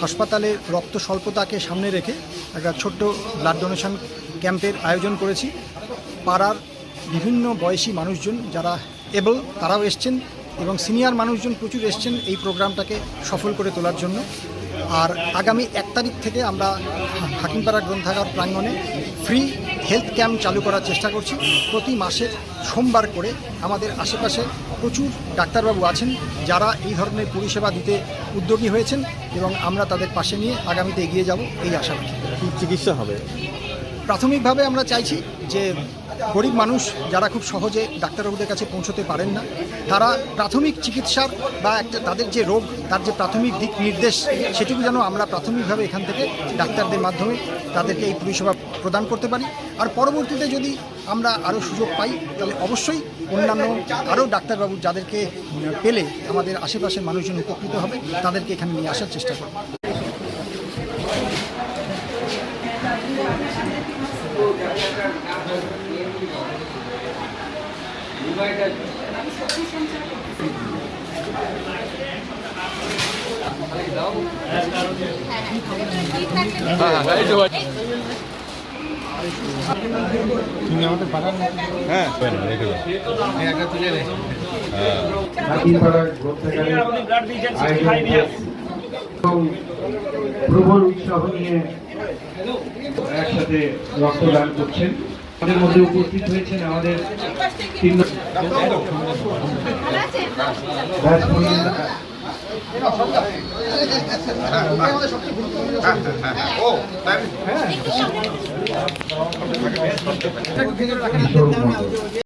হাসপাতালে রক্ত স্বল্পতাকে সামনে রেখে একটা ছোট্ট ব্লাড ডোনেশন ক্যাম্পের আয়োজন করেছি। পাড়ার বিভিন্ন বয়সী মানুষজন যারা এবল, তারাও এসছেন এবং সিনিয়র মানুষজন প্রচুর এসছেন এই প্রোগ্রামটাকে সফল করে তোলার জন্য। আর আগামী এক তারিখ থেকে আমরা হাকিমপাড়া গ্রন্থাগার প্রাঙ্গণে ফ্রি হেলথ ক্যাম্প চালু করার চেষ্টা করছি। প্রতি মাসের সোমবার করে আমাদের আশেপাশে প্রচুর ডাক্তারবাবু আছেন যারা এই ধরনের পরিষেবা দিতে উদ্যোগী হয়েছেন এবং আমরা তাদের পাশে নিয়ে আগামীতে এগিয়ে যাব এই আশা রাখি। চিকিৎসা হবে? প্রাথমিকভাবে আমরা চাইছি যে গরিব মানুষ যারা খুব সহজে ডাক্তারবাবুদের কাছে পৌঁছতে পারেন না, তারা প্রাথমিক চিকিৎসার বা একটা তাদের যে রোগ, তার যে প্রাথমিক দিক নির্দেশ, সেটুকু যেন আমরা প্রাথমিকভাবে এখান থেকে ডাক্তারদের মাধ্যমে তাদেরকে এই পরিষেবা প্রদান করতে পারি। আর পরবর্তীতে যদি আমরা আরও সুযোগ পাই, তাহলে অবশ্যই অন্যান্য আরও ডাক্তারবাবু যাদেরকে পেলে আমাদের আশেপাশের মানুষজন উপকৃত হবে, তাদেরকে এখানে নিয়ে আসার চেষ্টা করব। হ্যাঁ প্রবল উৎসাহ নিয়ে একসাথে রক্তদান করছেন আমাদের মধ্যে উপস্থিত হয়েছেন আমাদের তিন হ্যাঁ।